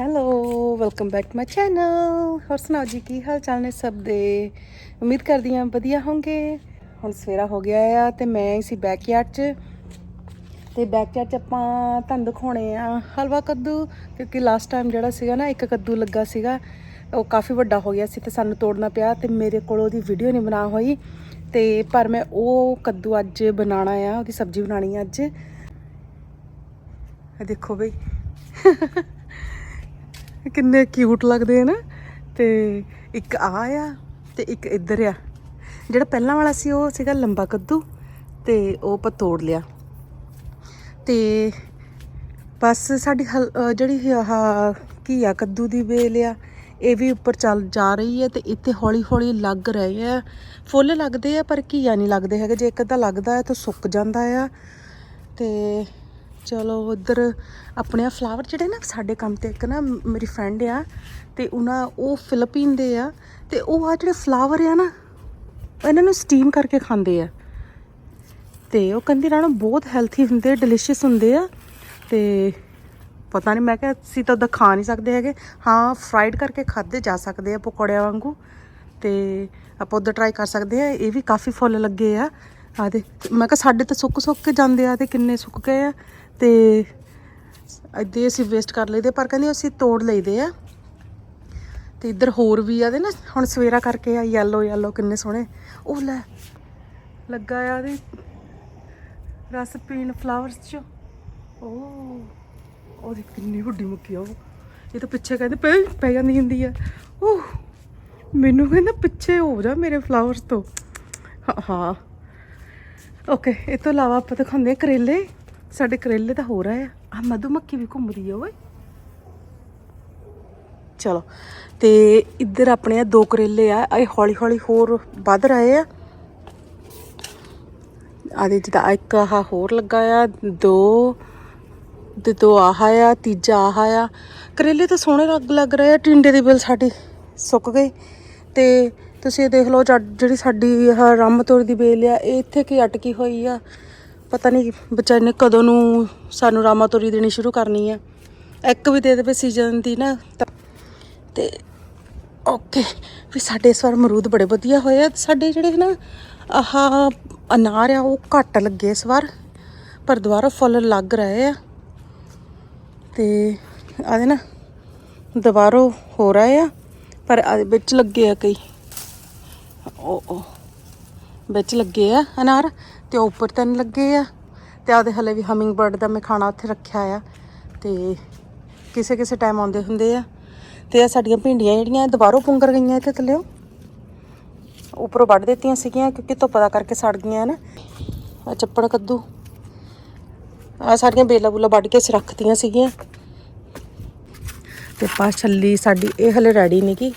Hello welcome back to my channel ਹੋਰ ਸੁਣਾਓ ਜੀ, ਕੀ ਹਾਲ ਚਾਲ ਨੇ ਸਭ ਦੇ? ਉਮੀਦ ਕਰਦੀ ਹਾਂ ਵਧੀਆ ਹੋਵੋਗੇ। ਹੁਣ ਸਵੇਰਾ ਹੋ ਗਿਆ ਆ ਤੇ ਮੈਂ ਆਈ ਸੀ ਬੈਕਯਾਰਡ 'ਚ। ਤੇ ਬੈਕਯਾਰਡ 'ਚ ਆਪਾਂ ਤੁਹਾਨੂੰ ਦਿਖਾਉਣੇ ਆ ਹਲਵਾ ਕੱਦੂ, ਕਿਉਂਕਿ ਲਾਸਟ ਟਾਈਮ ਜਿਹੜਾ ਸੀਗਾ ਨਾ, ਇੱਕ ਕੱਦੂ ਲੱਗਾ ਸੀਗਾ, ਉਹ ਕਾਫੀ ਵੱਡਾ ਹੋ ਗਿਆ ਸੀ ਤੇ ਸਾਨੂੰ ਤੋੜਨਾ ਪਿਆ ਤੇ ਮੇਰੇ ਕੋਲ ਉਹਦੀ ਵੀਡੀਓ ਨਹੀਂ ਬਣਾ ਹੋਈ। ਤੇ ਪਰ ਮੈਂ ਉਹ ਕੱਦੂ ਅੱਜ ਬਣਾਉਣਾ ਆ, ਉਹਦੀ ਸਬਜ਼ੀ ਬਣਾਉਣੀ ਅੱਜ। ਦੇਖੋ ਬਈ। ਕਿੰਨੇ ਕਿਊਟ ਲੱਗਦੇ ਆ ਨਾ। ਤੇ ਇੱਕ ਆ ਆ ਤੇ ਇੱਕ ਇੱਧਰ ਆ। ਜਿਹੜਾ ਪਹਿਲਾਂ ਵਾਲਾ ਸੀ, ਉਹ ਸੀਗਾ ਲੰਬਾ ਕੱਦੂ ਤੇ ਉਹ ਆਪਾਂ ਤੋੜ ਲਿਆ। ਤੇ ਬਸ ਸਾਡੀ ਹਲ- ਜਿਹੜੀ ਆਹ ਘੀਆ ਕੱਦੂ ਦੀ ਵੇਲ ਆ, ਇਹ ਵੀ ਉੱਪਰ ਚੱਲ ਜਾ ਰਹੀ ਹੈ ਤੇ ਇੱਥੇ ਹੌਲੀ ਹੌਲੀ ਲੱਗ ਰਹੇ ਆ। ਫੁੱਲ ਲੱਗਦੇ ਆ ਪਰ ਘੀਆ ਨਹੀਂ ਲੱਗਦੇ ਹੈਗੇ। ਜੇ ਇੱਕ ਅੱਧਾ ਲੱਗਦਾ ਹੈ ਤਾਂ ਸੁੱਕ ਜਾਂਦਾ ਆ। ਤੇ ਚਲੋ ਉਧਰ ਆਪਣੇ ਆ ਫਲਾਵਰ ਜਿਹੜੇ ਨਾ ਸਾਡੇ ਕੰਮ ਤੇ ਇੱਕ ਨਾ ਮੇਰੀ ਫਰੈਂਡ ਆ ਤੇ ਉਹਨਾਂ ਉਹ ਫਿਲੀਪੀਨ ਦੇ ਆ ਤੇ ਉਹ ਆ ਜਿਹੜੇ ਫਲਾਵਰ ਆ ਨਾ, ਇਹਨਾਂ ਨੂੰ ਸਟੀਮ ਕਰਕੇ ਖਾਂਦੇ ਆ। ਤੇ ਉਹ ਕਹਿੰਦੀ ਰਾਣਾ ਬਹੁਤ ਹੈਲਥੀ ਹੁੰਦੇ ਆ ਡਿਲੀਸ਼ੀਅਸ ਹੁੰਦੇ ਆ। ਤੇ ਪਤਾ ਨਹੀਂ ਮੈਂ ਕਿਹਾ ਅਸੀਂ ਤਾਂ ਉਹਦਾ ਖਾ ਨਹੀਂ ਸਕਦੇ ਹੈਗੇ। ਹਾਂ ਫਰਾਈਡ ਕਰਕੇ ਖਾਦੇ ਜਾ ਸਕਦੇ ਆ ਪਕੌੜਿਆਂ ਵਾਂਗੂ। ਤੇ ਆਪਾਂ ਉਧਰ ਟਰਾਈ ਕਰ ਸਕਦੇ ਆ, ਇਹ ਵੀ ਕਾਫੀ ਫੁੱਲ ਲੱਗੇ ਆ। ਆ ਦੇ ਮੈਂ ਕਿਹਾ ਸਾਡੇ ਤਾਂ ਸੁੱਕ ਸੁੱਕ ਕੇ ਜਾਂਦੇ ਆ ਤੇ ਕਿੰਨੇ ਸੁੱਕ ਗਏ ਆ। ਤੇ ਇੱਦੇ ਅਸੀਂ ਵੇਸਟ ਕਰ ਲਈਦੇ, ਪਰ ਕਹਿੰਦੇ ਅਸੀਂ ਤੋੜ ਲਈਦੇ ਆ। ਤੇ ਇੱਧਰ ਹੋਰ ਵੀ ਆ ਦੇ ਨਾ, ਹੁਣ ਸਵੇਰਾ ਕਰਕੇ ਆ ਯੈਲੋ ਯੈਲੋ ਕਿੰਨੇ ਸੋਹਣੇ। ਉਹ ਲੈ, ਲੱਗਾ ਆ ਦੇ ਰਸ ਪੀਣ ਫਲਾਵਰਸ ਚ। ਉਹ ਉਹਦੀ ਕਿੰਨੀ ਵੱਡੀ ਮੁੱਕੀ ਆ ਉਹ। ਇਹ ਤਾਂ ਪਿੱਛੇ ਕਹਿੰਦੇ ਪੈ ਪੈ ਜਾਂਦੀ ਹੁੰਦੀ ਆ। ਉਹ ਮੈਨੂੰ ਕਹਿੰਦਾ ਪਿੱਛੇ ਹੋ ਜਾ ਮੇਰੇ ਫਲਾਵਰਸ ਤੋਂ। ਹਾਂ- ਓਕੇ ਇਹ ਤੋਂ ਇਲਾਵਾ ਆਪਾਂ ਦਿਖਾਉਂਦੇ ਆ ਕਰੇਲੇ। ਸਾਡੇ ਕਰੇਲੇ ਤਾਂ ਹੋ ਰਹੇ ਆ। ਆ ਮਧੂਮੱਖੀ ਵੀ ਘੁੰਮਦੀ ਆ, ਓਏ। ਚਲੋ, ਤੇ ਇੱਧਰ ਆਪਣੇ ਆ ਦੋ ਕਰੇਲੇ ਆ। ਇਹ ਹੌਲੀ ਹੌਲੀ ਹੋਰ ਵੱਧ ਰਹੇ ਆ। ਆਦੇ ਜਿਹਦਾ ਇੱਕ ਆਹ ਹੋਰ ਲੱਗਾ ਆ, ਦੋ, ਤੇ ਦੋ ਆਹ ਆ, ਤੀਜਾ ਆਹ ਆ। ਕਰੇਲੇ ਤਾਂ ਸੋਹਣੇ ਲੱਗ ਲੱਗ ਰਹੇ ਆ, ਟਿੰਡੇ ਦੀ ਬਿਲ ਸਾਡੀ ਸੁੱਕ ਗਈ ਤੇ ਤੁਸੀਂ ਦੇਖ ਲਓ ਜਿਹੜੀ ਸਾਡੀ ਆਹ ਰਾਮਤੋਰ ਦੀ ਬੇਲ ਆ, ਇਹ ਇੱਥੇ ਕੀ ਅਟਕੀ ਹੋਈ ਆ। ਪਤਾ ਨਹੀਂ ਵਿਚਾਰੇ ਨੇ ਕਦੋਂ ਨੂੰ ਸਾਨੂੰ ਰਾਮਾਤੋਰੀ ਦੇਣੀ ਸ਼ੁਰੂ ਕਰਨੀ ਹੈ ਇੱਕ ਵੀ ਦੇ ਦੇਵੇ ਸੀਜ਼ਨ ਦੀ ਨਾ ਤਾਂ ਤੇ ਓਕੇ, ਵੀ ਸਾਡੇ ਇਸ ਵਾਰ ਮਰੂਦ ਬੜੇ ਵਧੀਆ ਹੋਏ ਆ। ਸਾਡੇ ਜਿਹੜੇ ਨਾ ਆਹ ਅਨਾਰ ਆ, ਉਹ ਘੱਟ ਲੱਗੇ ਇਸ ਵਾਰ, ਪਰ ਦੁਬਾਰਾ ਫੁੱਲ ਲੱਗ ਰਹੇ ਆ। ਤੇ ਆਦੇ ਨਾ, ਦੁਬਾਰੋ ਹੋ ਰਹੇ ਆ, ਪਰ ਵਿੱਚ ਲੱਗੇ ਆ ਕਈ। ਓ ਉਹ ਵਿੱਚ ਲੱਗੇ ਆ ਅਨਾਰ। ਤੇ ਉਹ ਉੱਪਰ ਤਿੰਨ ਲੱਗੇ ਆ ਤੇ ਆਦੇ ਹਲੇ ਵੀ ਹਮਿੰਗਬਰਡ ਦਾ ਮੈਂ ਖਾਣਾ ਉੱਥੇ ਰੱਖਿਆ ਆ ਤੇ ਕਿਸੇ ਕਿਸੇ ਟਾਈਮ ਆਉਂਦੇ ਹੁੰਦੇ ਆ ਤੇ ਆ ਸਾਡੀਆਂ ਭਿੰਡੀਆਂ ਜਿਹੜੀਆਂ ਦੁਬਾਰੋਂ ਪੁੰਗਰ ਗਈਆਂ ਇੱਥੇ ਥੱਲੇ ਉੱਪਰੋਂ ਵੱਢ ਦਿੱਤੀਆਂ ਸੀਗੀਆਂ ਕਿਉਂਕਿ ਧੁੱਪ ਦਾ ਕਰਕੇ ਸੜ ਗਈਆਂ ਨਾ। ਆ ਚੱਪੜ ਕੱਦੂ। ਆ ਸਾਰੀਆਂ ਬੇਲਾ ਬੁਲਾ ਵੱਢ ਕੇ ਅਸੀਂ ਰੱਖਤੀਆਂ ਸੀਗੀਆਂ। ਤੇ ਪਾ ਛੱਲੀ ਸਾਡੀ, ਇਹ ਹਲੇ ਰੈਡੀ ਨਹੀਂ ਗੀ।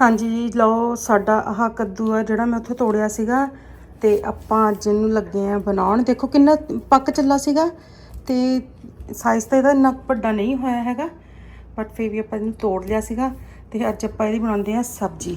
ਹਾਂਜੀ ਲਓ ਸਾਡਾ ਆਹ ਕੱਦੂ ਆ ਜਿਹੜਾ ਮੈਂ ਉੱਥੇ ਤੋੜਿਆ ਸੀਗਾ। ਤੇ ਆਪਾਂ ਅੱਜ ਇਹਨੂੰ ਲੱਗੇ ਆ ਬਣਾਉਣ, ਦੇਖੋ ਕਿੰਨਾ ਪੱਕ ਚੱਲਾ ਸੀਗਾ ਤੇ ਸਾਈਜ਼ ਤਾਂ ਇਹਦਾ ਇੰਨਾ ਵੱਡਾ ਨਹੀਂ ਹੋਇਆ ਹੈਗਾ ਬਟ ਫਿਰ ਵੀ ਆਪਾਂ ਇਹਨੂੰ ਤੋੜ ਲਿਆ ਸੀਗਾ ਤੇ ਅੱਜ ਆਪਾਂ ਇਹਦੀ ਬਣਾਉਂਦੇ ਆ ਸਬਜ਼ੀ।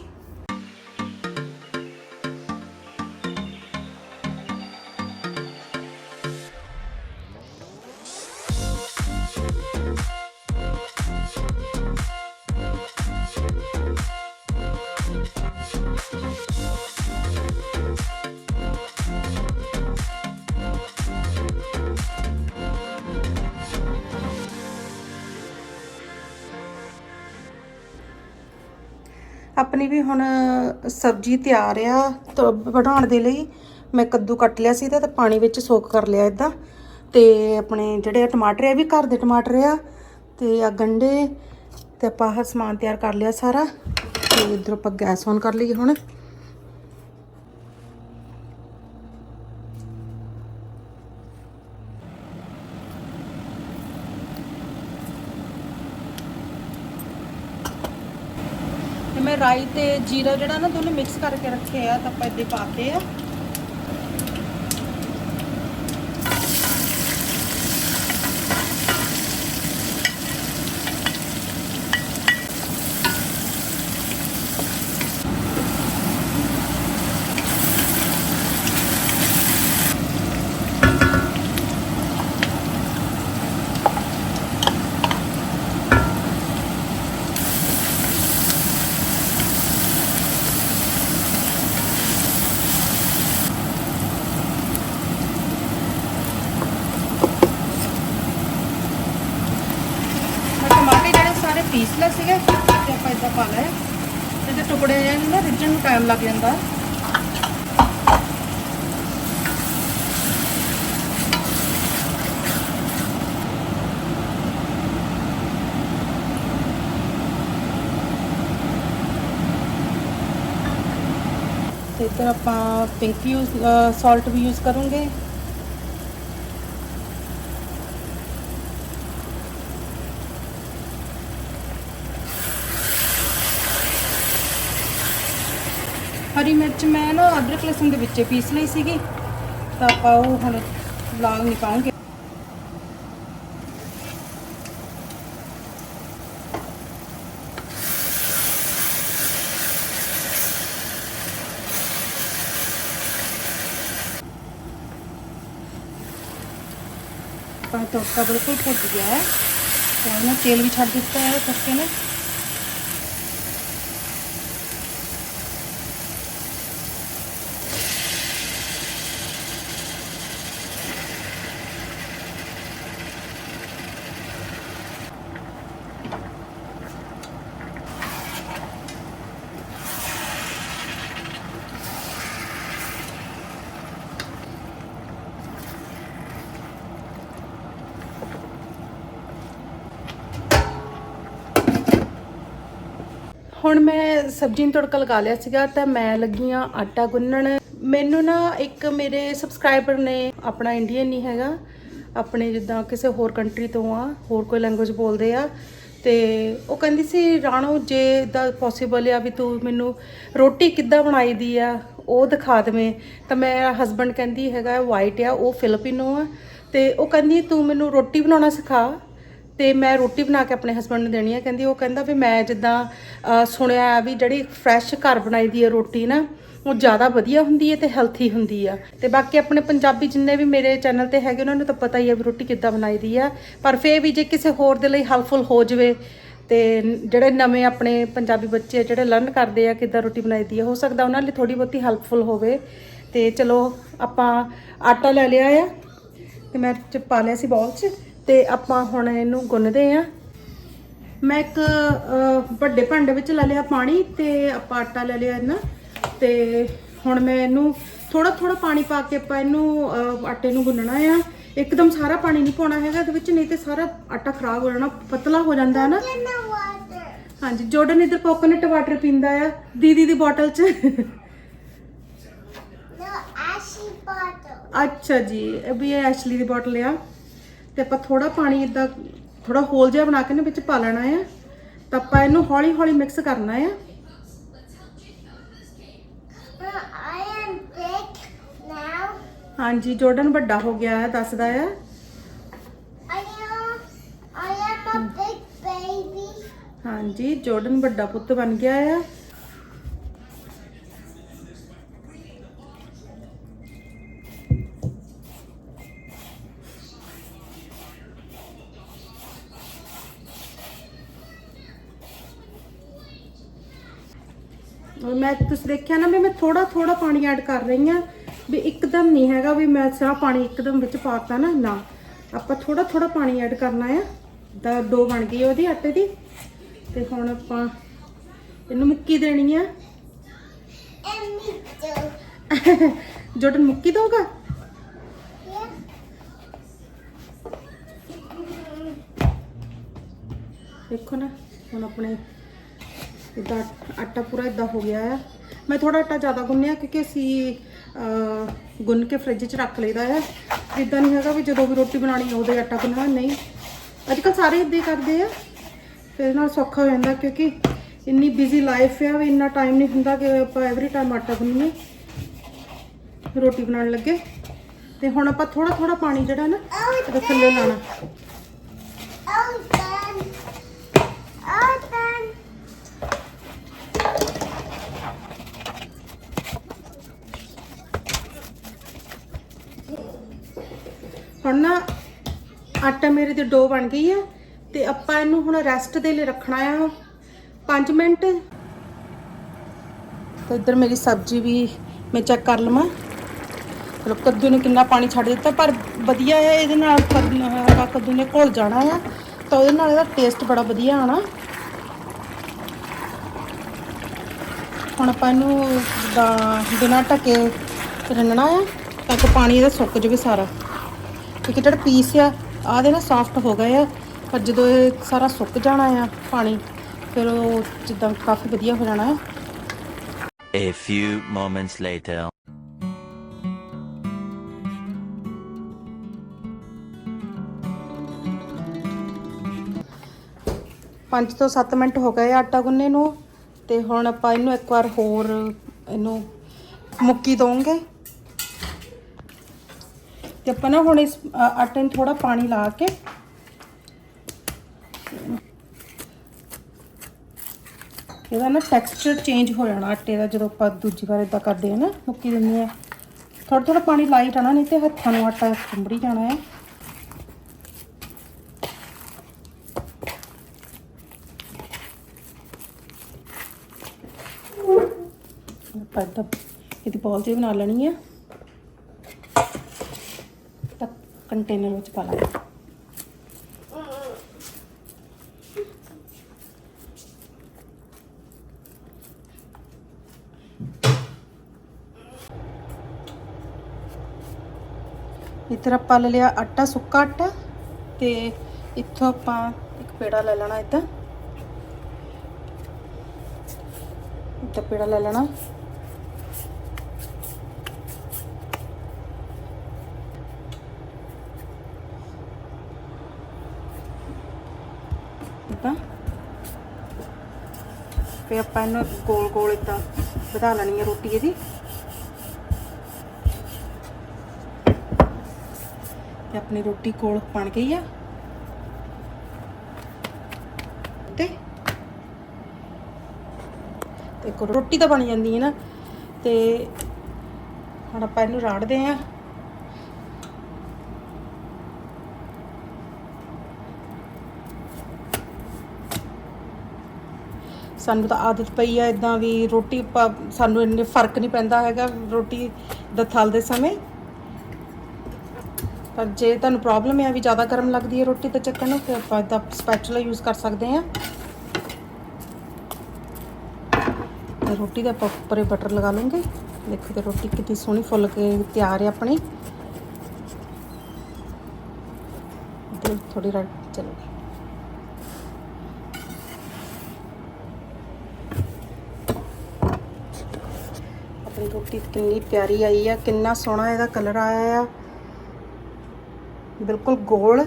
ਆਪਣੀ ਵੀ ਹੁਣ ਸਬਜ਼ੀ ਤਿਆਰ ਆ ਤਾਂ ਬਣਾਉਣ ਦੇ ਲਈ। ਮੈਂ ਕੱਦੂ ਕੱਟ ਲਿਆ ਸੀ ਤੇ ਤੇ ਪਾਣੀ ਵਿੱਚ ਸੋਕ ਕਰ ਲਿਆ ਇਦਾਂ ਤੇ ਆਪਣੇ ਜਿਹੜੇ ਆ ਟਮਾਟਰ ਆ ਵੀ ਘਰ ਦੇ ਟਮਾਟਰ ਆ। ਤੇ ਆ ਗੰਡੇ ਤੇ ਆਪਾਂ ਆਹ ਸਮਾਨ ਤਿਆਰ ਕਰ ਲਿਆ ਸਾਰਾ। ਤੇ ਇਧਰ ਆਪਾਂ ਗੈਸ ਔਨ ਕਰ ਲਈਏ ਹੁਣ ਤੇ ਮੈਂ ਰਾਈ ਤੇ ਜੀਰਾ ਜਿਹੜਾ ਨਾ ਦੋਨੇ ਮਿਕਸ ਕਰਕੇ ਰੱਖੇ ਆ ਤਾਂ ਆਪਾਂ ਇੱਦੇ ਪਾ ਕੇ ਆ। ਪੀਸ ਲਿਆ ਸੀਗਾ ਤੇ ਆਪਾਂ ਇਦਾਂ ਪਾ ਲਿਆ ਤੇ ਜੇ ਟੁਕੜੇ ਜਿਹੇ ਨੇ ਨਾ ਰਿੱਝਣ ਨੂੰ ਟਾਈਮ ਲੱਗ ਜਾਂਦਾ ਤੇ ਇੱਧਰ ਆਪਾਂ ਪਿੰਕ ਯੂਜ਼ ਸਾਲਟ ਵੀ ਯੂਜ਼ ਕਰੂੰਗੇ ਹਰੀ ਮਿਰਚ ਮੈਂ ਨਾ ਅਦਰਕ ਲਸਣ ਦੇ ਵਿੱਚੇ ਪੀਸ ਲਈ ਸੀਗੀ, ਤਾਂ ਆਪਾਂ ਉਹ ਹੁਣ ਵਲੌਗ ਨਹੀਂ ਪਾਉਂਗੇ ਆਪਾਂ ਤੜਕਾ ਬਿਲਕੁਲ ਭੁੱਜ ਗਿਆ ਹੈ। ਤੇ ਉਹਨਾਂ ਤੇਲ ਵੀ ਛੱਡ ਦਿੱਤਾ ਹੈ ਤੜਕੇ ਨੇ ਹੁਣ ਮੈਂ ਸਬਜ਼ੀ ਨੂੰ ਤੜਕਾ ਲਗਾ ਲਿਆ ਸੀਗਾ ਤਾਂ ਮੈਂ ਲੱਗੀ ਆ ਆਟਾ ਗੁੰਨਣ। ਮੈਨੂੰ ਨਾ ਇੱਕ ਮੇਰੇ ਸਬਸਕ੍ਰਾਈਬਰ ਨੇ, ਆਪਣਾ ਇੰਡੀਅਨ ਨਹੀਂ ਹੈਗਾ, ਆਪਣੇ ਜਿੱਦਾਂ ਕਿਸੇ ਹੋਰ ਕੰਟਰੀ ਤੋਂ ਆ, ਹੋਰ ਕੋਈ ਲੈਂਗੁਏਜ ਬੋਲਦੇ ਆ, ਤੇ ਉਹ ਕਹਿੰਦੀ ਸੀ, ਰਾਣੋ, ਜੇ ਦਾ ਪੋਸੀਬਲ ਆ ਵੀ ਤੂੰ ਮੈਨੂੰ ਰੋਟੀ ਕਿੱਦਾਂ ਬਣਾਈ ਦੀ ਆ, ਉਹ ਦਿਖਾ ਦੇਵੇਂ। ਤਾਂ ਮੇਰਾ ਹਸਬੰਡ ਕਹਿੰਦੀ ਹੈਗਾ ਵਾਈਟ ਆ, ਉਹ ਫਿਲਪੀਨੋ ਆ। ਤੇ ਉਹ ਕਹਿੰਦੀ, ਤੂੰ ਮੈਨੂੰ ਰੋਟੀ ਬਣਾਉਣਾ ਸਿਖਾ। ਤੇ ਮੈਂ ਰੋਟੀ ਬਣਾ ਕੇ ਆਪਣੇ ਹਸਬੰਡ ਨੂੰ ਦੇਣੀ ਹੈ ਕਹਿੰਦੀ ਉਹ ਕਹਿੰਦਾ ਵੀ ਮੈਂ ਜਿੱਦਾਂ ਸੁਣਿਆ ਵੀ ਜਿਹੜੀ ਫਰੈਸ਼ ਘਰ ਬਣਾਈ ਦੀ ਹੈ ਰੋਟੀ ਨਾ, ਉਹ ਜ਼ਿਆਦਾ ਵਧੀਆ ਹੁੰਦੀ ਹੈ ਤੇ ਹੈਲਥੀ ਹੁੰਦੀ ਆ। ਤੇ ਬਾਕੀ ਆਪਣੇ ਪੰਜਾਬੀ ਜਿੰਨੇ ਵੀ ਮੇਰੇ ਚੈਨਲ ਤੇ ਹੈਗੇ, ਉਹਨਾਂ ਨੂੰ ਤਾਂ ਪਤਾ ਹੀ ਹੈ ਵੀ ਰੋਟੀ ਕਿੱਦਾਂ ਬਣਾਈ ਦੀ ਆ। ਪਰ ਫੇਰ ਵੀ ਜੇ ਕਿਸੇ ਹੋਰ ਦੇ ਲਈ ਹੈਲਪਫੁਲ ਹੋ ਜਵੇ, ਤੇ ਜਿਹੜੇ ਨਵੇਂ ਆਪਣੇ ਪੰਜਾਬੀ ਬੱਚੇ ਆ, ਜਿਹੜੇ ਲਰਨ ਕਰਦੇ ਆ ਕਿੱਦਾਂ ਰੋਟੀ ਬਣਾਈ ਦੀ ਆ, ਹੋ ਸਕਦਾ ਉਹਨਾਂ ਲਈ ਥੋੜੀ ਬਹੁਤੀ ਹੈਲਪਫੁਲ ਹੋਵੇ। ਤੇ ਚਲੋ ਆਪਾਂ ਆਟਾ ਲੈ ਲਿਆ ਆ, ਤੇ ਮੈਂ ਚ ਪਾ ਲਿਆ ਸੀ ਬਾਲ 'ਚ। ਤੇ ਆਪਾਂ ਹੁਣ ਇਹਨੂੰ ਗੁੰਨਦੇ ਆ। ਮੈਂ ਇੱਕ ਵੱਡੇ ਭਾਂਡੇ ਵਿੱਚ ਲੈ ਲਿਆ ਪਾਣੀ ਤੇ ਆਪਾਂ ਆਟਾ ਲੈ ਲਿਆ ਇਹਨਾਂ। ਤੇ ਹੁਣ ਮੈਂ ਇਹਨੂੰ ਥੋੜਾ ਥੋੜਾ ਪਾਣੀ ਪਾ ਕੇ ਆਪਾਂ ਇਹਨੂੰ ਆਟੇ ਨੂੰ ਗੁੰਨਣਾ ਆ। ਇੱਕਦਮ ਸਾਰਾ ਪਾਣੀ ਨਹੀਂ ਪਾਉਣਾ ਹੈਗਾ ਇਹਦੇ ਵਿੱਚ ਨਹੀਂ ਤੇ ਸਾਰਾ ਆਟਾ ਖਰਾਬ ਹੋ ਜਾਣਾ ਪਤਲਾ ਹੋ ਜਾਂਦਾ ਹੈ ਨਾ। ਹਾਂਜੀ ਜੋਰਡਨ ਇਧਰ ਕੋਕੋਨਟ ਵਾਟਰ ਪੀਂਦਾ ਆ ਦੀਦੀ ਦੀ ਬੋਟਲ 'ਚ। ਅੱਛਾ ਜੀ ਇਹ ਵੀ ਇਹ ਐਸ਼ਲੀ ਦੀ ਬੋਟਲ ਆ। ਤੇ ਆਪਾਂ ਥੋੜਾ ਪਾਣੀ ਇਦਾਂ ਥੋੜਾ ਹੋਲ ਜਿਹਾ ਬਣਾ ਕੇ ਨਾ ਵਿੱਚ ਪਾ ਲੈਣਾ ਆ ਤਾਂ ਆਪਾਂ ਇਹਨੂੰ ਹੌਲੀ ਹੌਲੀ ਮਿਕਸ ਕਰਨਾ ਆ. ਹਾਂਜੀ ਜੋਰਡਨ ਵੱਡਾ ਹੋ ਗਿਆ ਹੈ ਦੱਸਦਾ ਆ. ਹਾਂਜੀ ਜੋਰਡਨ ਵੱਡਾ ਪੁੱਤ ਬਣ ਗਿਆ ਆ ਮੈਂ ਤੁਸੀਂ ਦੇਖਿਆ ਨਾ ਵੀ ਮੈਂ ਥੋੜਾ ਥੋੜਾ ਪਾਣੀ ਐਡ ਕਰ ਰਹੀ ਆ ਵੀ ਇੱਕਦਮ ਨਹੀਂ ਹੈਗਾ ਵੀ ਮੈਂ ਸਾਰਾ ਪਾਣੀ ਇੱਕਦਮ ਵਿੱਚ ਪਾਤਾ ਨਾ ਨਾ। ਆਪਾਂ ਥੋੜਾ ਥੋੜਾ ਪਾਣੀ ਐਡ ਕਰਨਾ ਆ। ਦਾ ਡੋ ਬਣ ਗਈ ਉਹਦੀ ਆਟੇ ਦੀ। ਤੇ ਹੁਣ ਆਪਾਂ ਇਹਨੂੰ ਮੁੱਕੀ ਦੇਣੀ ਆ। And ਜੋਟਨ ਮੁੱਕੀ ਦੋਗਾ ਦੇਖੋ ਨਾ, ਹੁਣ ਆਪਣੇ ਇਦਾਂ ਆਟਾ ਪੂਰਾ ਇਦਾਂ ਹੋ ਗਿਆ ਆ। ਮੈਂ ਥੋੜਾ ਆਟਾ ਜ਼ਿਆਦਾ ਗੁੰਨਿਆ ਕਿਉਂਕਿ ਅਸੀਂ ਗੁੰਨ ਕੇ ਫ੍ਰਿਜ 'ਚ ਰੱਖ ਲਈਦਾ ਆ। ਇਦਾਂ ਨਹੀਂ ਹੈਗਾ ਵੀ ਜਦੋਂ ਵੀ ਰੋਟੀ ਬਣਾਣੀ ਆ ਉਦੋਂ ਆਟਾ ਗੁੰਨਣਾ, ਨਹੀਂ। ਅੱਜ ਕੱਲ ਸਾਰੇ ਇਦਾਂ ਹੀ ਕਰਦੇ ਆ। ਫਿਰ ਨਾਲ ਸੌਖਾ ਹੋ ਜਾਂਦਾ ਕਿਉਂਕਿ ਇੰਨੀ ਬਿਜ਼ੀ ਲਾਈਫ ਆ, ਵੀ ਇੰਨਾ ਟਾਈਮ ਨਹੀਂ ਹੁੰਦਾ ਕਿ ਆਪਾਂ ਐਵਰੀ ਟਾਈਮ ਆਟਾ ਗੁੰਨੀਏ, ਰੋਟੀ ਬਣਾਉਣ ਲੱਗੇ। ਤੇ ਹੁਣ ਆਪਾਂ ਥੋੜਾ ਥੋੜਾ ਪਾਣੀ ਜਿਹੜਾ ਨਾ ਇਹਦੇ ਥੱਲੇ ਲਾਣਾ ਹੁਣ ਨਾ ਆਟਾ ਮੇਰੇ ਦੀ ਡੋ ਬਣ ਗਈ ਆ ਤੇ ਆਪਾਂ ਇਹਨੂੰ ਹੁਣ ਰੈਸਟ ਦੇ ਲਈ ਰੱਖਣਾ ਆ। 5 ਮਿੰਟ। ਤਾਂ ਇੱਧਰ ਮੇਰੀ ਸਬਜ਼ੀ ਵੀ ਮੈਂ ਚੈੱਕ ਕਰ ਲਵਾਂ। ਚਲੋ ਕੱਦੂ ਨੇ ਕਿੰਨਾ ਪਾਣੀ ਛੱਡ ਦਿੱਤਾ, ਪਰ ਵਧੀਆ ਹੈ ਇਹਦੇ ਨਾਲ ਕੱਦੂ ਨੇ ਘੁਲ ਜਾਣਾ ਆ। ਤਾਂ ਉਹਦੇ ਨਾਲ ਇਹਦਾ ਟੇਸਟ ਬੜਾ ਵਧੀਆ ਆਣਾ ਹੁਣ ਆਪਾਂ ਇਹਨੂੰ ਬਿਨਾਂ ਢੱਕੇ ਰੰਨਣਾ ਆ, ਤਾਂ ਕਿ ਪਾਣੀ ਇਹਦਾ ਸੁੱਕ ਜਾਵੇ ਸਾਰਾ। ਕਿਉਂਕਿ ਜਿਹੜਾ ਪੀਸ ਆ ਆਹ ਦੇ ਨਾ ਸੌਫਟ ਹੋ ਗਏ ਆ ਪਰ ਜਦੋਂ ਇਹ ਸਾਰਾ ਸੁੱਕ ਜਾਣਾ ਆ ਪਾਣੀ ਫਿਰ ਉਹ ਜਿੱਦਾਂ ਕਾਫੀ ਵਧੀਆ ਹੋ ਜਾਣਾ ਆ A few moments later. 5 ਤੋਂ 7 ਮਿੰਟ ਹੋ ਗਏ ਆਟਾ ਗੁੰਨੇ ਨੂੰ ਤੇ ਹੁਣ ਆਪਾਂ ਇਹਨੂੰ ਇੱਕ ਵਾਰ ਹੋਰ ਇਹਨੂੰ ਮੁੱਕੀ ਦਵਾਂਗੇ ਤੇ ਆਪਾਂ ਨਾ ਹੁਣ ਇਸ ਆਟੇ ਨੂੰ ਥੋੜਾ ਪਾਣੀ ਲਾ ਕੇ ਇਹਦਾ ਨਾ ਟੈਕਸਚਰ ਚੇਂਜ ਹੋ ਜਾਣਾ ਆਟੇ ਦਾ, ਜਦੋਂ ਆਪਾਂ ਦੂਜੀ ਵਾਰ ਇਦਾਂ ਕਰਦੇ ਹਾਂ ਨਾ, ਮੁੱਕੀ ਦਿੰਦੇ ਆ ਥੋੜਾ ਥੋੜਾ ਪਾਣੀ ਲਾਈਟ ਆਣਾ ਨਹੀਂ ਤੇ ਹੱਥਾਂ ਨੂੰ ਆਟਾ ਚੁੰਬੜੀ ਜਾਣਾ ਹੈ। ਆਪਾਂ ਏਦਾਂ ਇਹਦੀ ਬੋਲ ਜਿਹੀ ਬਣਾ ਲੈਣੀ ਆ ਤਾਂ ਕੰਟੇਨਰ ਵਿੱਚ ਪਾ ਲਾਂਗੇ। ਇੱਧਰ ਆਪਾਂ ਲੈ ਲਿਆ ਆਟਾ ਸੁੱਕਾ ਆਟਾ ਤੇ ਇੱਥੋਂ ਆਪਾਂ ਇੱਕ ਪੇੜਾ ਲੈ ਲੈਣਾ ਇੱਦਾਂ ਇੱਦਾਂ ਪੇੜਾ ਲੈ ਲੈਣਾ ਇੱਦਾਂ ਤੇ ਆਪਾਂ ਇਹਨੂੰ ਗੋਲ ਗੋਲ ਇੱਦਾਂ ਵਧਾ ਲੈਣੀ ਹੈ ਰੋਟੀ ਇਹਦੀ। ਤੇ ਆਪਣੀ ਰੋਟੀ ਕੋਲ ਬਣ ਗਈ ਆ। ਤੇ ਤੇ ਰੋਟੀ ਤਾਂ ਬਣ ਜਾਂਦੀ ਹੈ ਨਾ। ਤੇ ਹੁਣ ਆਪਾਂ ਇਹਨੂੰ ਰਾੜਦੇ ਆ ਸਾਨੂੰ ਤਾਂ ਆਦਤ ਪਈ ਆ ਇਦਾਂ ਵੀ ਰੋਟੀ ਸਾਨੂੰ ਇੰਨੇ ਫ਼ਰਕ ਨਹੀਂ ਪੈਂਦਾ ਹੈਗਾ ਰੋਟੀ ਦਾ ਥਲ ਦੇ ਸਮੇਂ। ਪਰ ਜੇ ਤੁਹਾਨੂੰ ਪ੍ਰੋਬਲਮ ਹੈ ਵੀ ਜ਼ਿਆਦਾ ਗਰਮ ਲੱਗਦੀ ਹੈ ਰੋਟੀ ਤਾਂ ਚੱਕਣ ਨੂੰ, ਫਿਰ ਆਪਾਂ ਇਦਾਂ ਸਪੈਚੂਲਾ ਯੂਜ਼ ਕਰ ਸਕਦੇ ਹਾਂ। ਤੇ ਰੋਟੀ ਦਾ ਆਪਾਂ ਉੱਪਰੇ ਬਟਰ ਲਗਾ ਲਵਾਂਗੇ। ਦੇਖੋ ਤੇ ਰੋਟੀ ਕਿੰਨੀ ਸੋਹਣੀ ਫੁੱਲ ਕੇ ਤਿਆਰ ਹੈ ਆਪਣੀ। ਇਧਰ ਥੋੜੀ ਰਾ ਚਲੋ। ਆਪਣੀ ਰੋਟੀ ਕਿੰਨੀ ਪਿਆਰੀ ਆਈ ਆ, ਕਿੰਨਾ ਸੋਹਣਾ ਇਹਦਾ ਕਲਰ ਆਇਆ ਆ। ਬਿਲਕੁਲ ਗੋਲ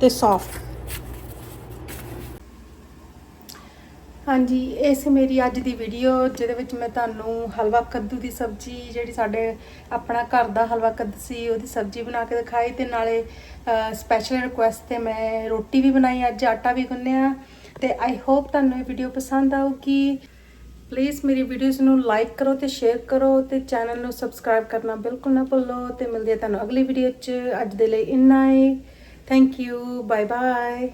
ਤੇ ਸੌਫਟ ਹਾਂਜੀ, ਇਹ ਸੀ ਮੇਰੀ ਅੱਜ ਦੀ ਵੀਡੀਓ ਜਿਹਦੇ ਵਿੱਚ ਮੈਂ ਤੁਹਾਨੂੰ ਹਲਵਾ ਕੱਦੂ ਦੀ ਸਬਜ਼ੀ, ਜਿਹੜੀ ਸਾਡੇ ਆਪਣਾ ਘਰ ਦਾ ਹਲਵਾ ਕੱਦੂ ਸੀ, ਉਹਦੀ ਸਬਜ਼ੀ ਬਣਾ ਕੇ ਦਿਖਾਈ ਤੇ ਨਾਲੇ ਸਪੈਸ਼ਲ ਰਿਕੁਐਸਟ ਤੇ ਮੈਂ ਰੋਟੀ ਵੀ ਬਣਾਈ, ਅੱਜ ਆਟਾ ਵੀ ਗੁੰਨਿਆ। ਤੇ ਆਈ ਹੋਪ ਤੁਹਾਨੂੰ ਇਹ ਵੀਡੀਓ ਪਸੰਦ ਆਊਗੀ। ਪਲੀਜ਼ ਮੇਰੀ ਵੀਡੀਓਜ਼ ਨੂੰ ਲਾਈਕ ਕਰੋ ਤੇ ਸ਼ੇਅਰ ਕਰੋ ਤੇ ਚੈਨਲ ਨੂੰ ਸਬਸਕ੍ਰਾਈਬ ਕਰਨਾ ਬਿਲਕੁਲ ਨਾ ਭੁੱਲੋ ਤੇ ਮਿਲਦੇ ਆ ਤੁਹਾਨੂੰ ਅਗਲੀ ਵੀਡੀਓ 'ਚ। ਅੱਜ ਦੇ ਲਈ ਇੰਨਾ ਹੀ। Thank you bye bye